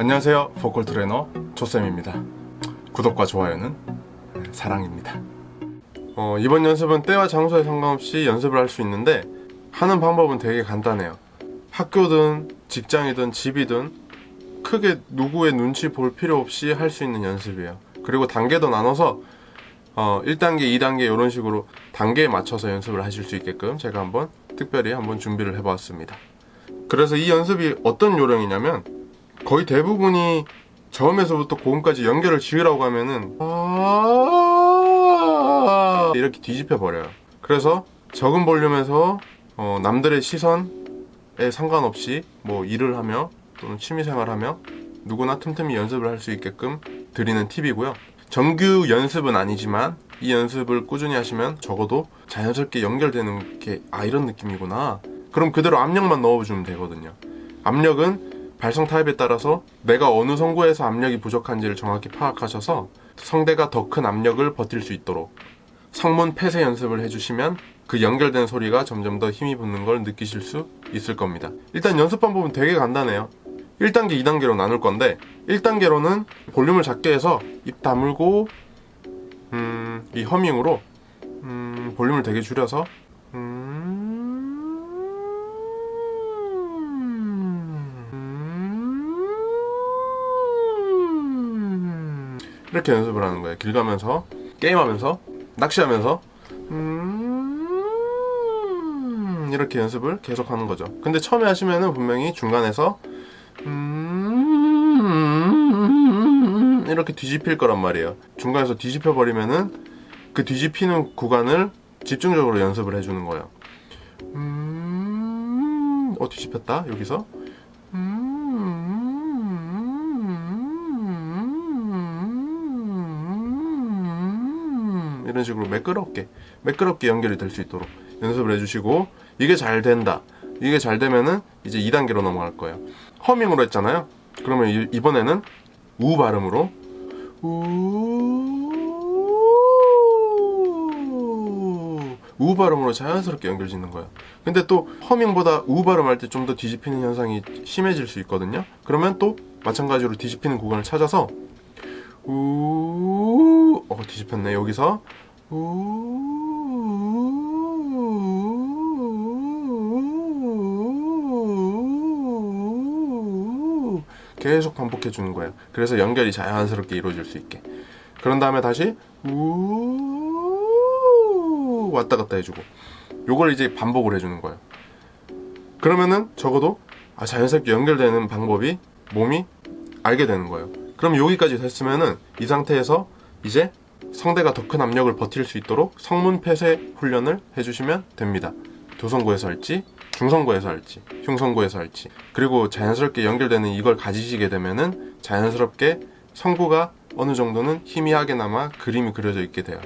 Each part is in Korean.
안녕하세요. 보컬 트레이너 조쌤입니다. 구독과 좋아요는 사랑입니다. 어, 이번 연습은 때와 장소에 상관없이 연습을 할 수 있는데 하는 방법은 되게 간단해요. 학교든 직장이든 집이든 크게 누구의 눈치 볼 필요 없이 할 수 있는 연습이에요. 그리고 단계도 나눠서 어, 1단계, 2단계 이런 식으로 단계에 맞춰서 연습을 하실 수 있게끔 제가 한번 특별히 한번 준비를 해보았습니다. 그래서 이 연습이 어떤 요령이냐면 거의 대부분이 저음에서부터 고음까지 연결을 지으라고 하면은 아 이렇게 뒤집혀 버려요. 그래서 적은 볼륨에서 어, 남들의 시선에 상관없이 뭐 일을 하며 또는 취미생활하며 누구나 틈틈이 연습을 할 수 있게끔 드리는 팁이고요. 정규 연습은 아니지만 이 연습을 꾸준히 하시면 적어도 자연스럽게 연결되는 게 아 이런 느낌이구나. 그럼 그대로 압력만 넣어주면 되거든요. 압력은 발성 타입에 따라서 내가 어느 성구에서 압력이 부족한지를 정확히 파악하셔서 성대가 더 큰 압력을 버틸 수 있도록 성문 폐쇄 연습을 해주시면 그 연결된 소리가 점점 더 힘이 붙는 걸 느끼실 수 있을 겁니다. 일단 연습 방법은 되게 간단해요. 1단계, 2단계로 나눌 건데 1단계로는 볼륨을 작게 해서 입 다물고 음, 이 허밍으로 음, 볼륨을 되게 줄여서 이렇게 연습을 하는 거예요. 길 가면서 게임하면서 낚시하면서 음, 이렇게 연습을 계속 하는 거죠. 근데 처음에 하시면은 분명히 중간에서 음, 이렇게 뒤집힐 거란 말이에요. 중간에서 뒤집혀 버리면은 그 뒤집히는 구간을 집중적으로 연습을 해주는 거예요. 음, 어 뒤집혔다 여기서. 이런 식으로 매끄럽게 매끄럽게 연결이 될 수 있도록 연습을 해주시고 이게 잘 된다. 이게 잘 되면은 이제 2단계로 넘어갈 거예요. 허밍으로 했잖아요. 그러면 이- 이번에는 우 발음으로 우, 우 발음으로 자연스럽게 연결 짓는 거예요. 근데 또 허밍보다 우 발음할 때 좀 더 뒤집히는 현상이 심해질 수 있거든요. 그러면 또 마찬가지로 뒤집히는 구간을 찾아서 우, 어 뒤집혔네 여기서 우 계속 반복해 주는 거예요. 그래서 연결이 자연스럽게 이루어질 수 있게. 그런 다음에 다시 우 왔다 갔다 해주고 요걸 이제 반복을 해주는 거예요. 그러면은 적어도 아, 자연스럽게 연결되는 방법이 몸이 알게 되는 거예요. 그럼 여기까지 됐으면은 이 상태에서 이제 성대가 더 큰 압력을 버틸 수 있도록 성문 폐쇄 훈련을 해주시면 됩니다. 도성구에서 할지, 중성구에서 할지, 흉성구에서 할지. 그리고 자연스럽게 연결되는 이걸 가지시게 되면은 자연스럽게 성구가 어느 정도는 희미하게나마 그림이 그려져 있게 돼요.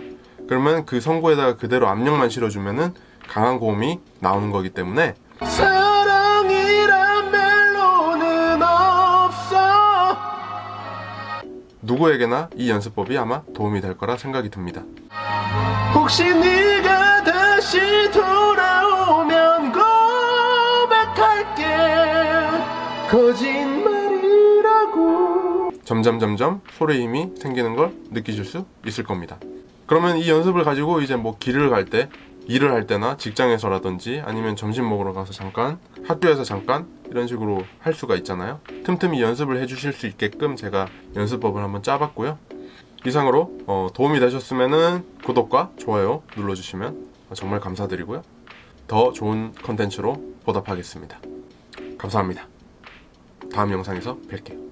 그러면 그 성구에다가 그대로 압력만 실어주면은 강한 고음이 나오는 거기 때문에 누구에게나 이 연습법이 아마 도움이 될 거라 생각이 듭니다. 혹시 네가 다시 돌아오면 고백할게 거짓말이라고 점점 점점 소리에 힘이 생기는 걸 느끼실 수 있을 겁니다. 그러면 이 연습을 가지고 이제 뭐 길을 갈 때, 일을 할 때나 직장에서라든지 아니면 점심 먹으러 가서 잠깐, 학교에서 잠깐 이런 식으로 할 수가 있잖아요. 틈틈이 연습을 해주실 수 있게끔 제가 연습법을 한번 짜봤고요. 이상으로 어, 도움이 되셨으면은 구독과 좋아요 눌러주시면 정말 감사드리고요. 더 좋은 컨텐츠로 보답하겠습니다. 감사합니다. 다음 영상에서 뵐게요.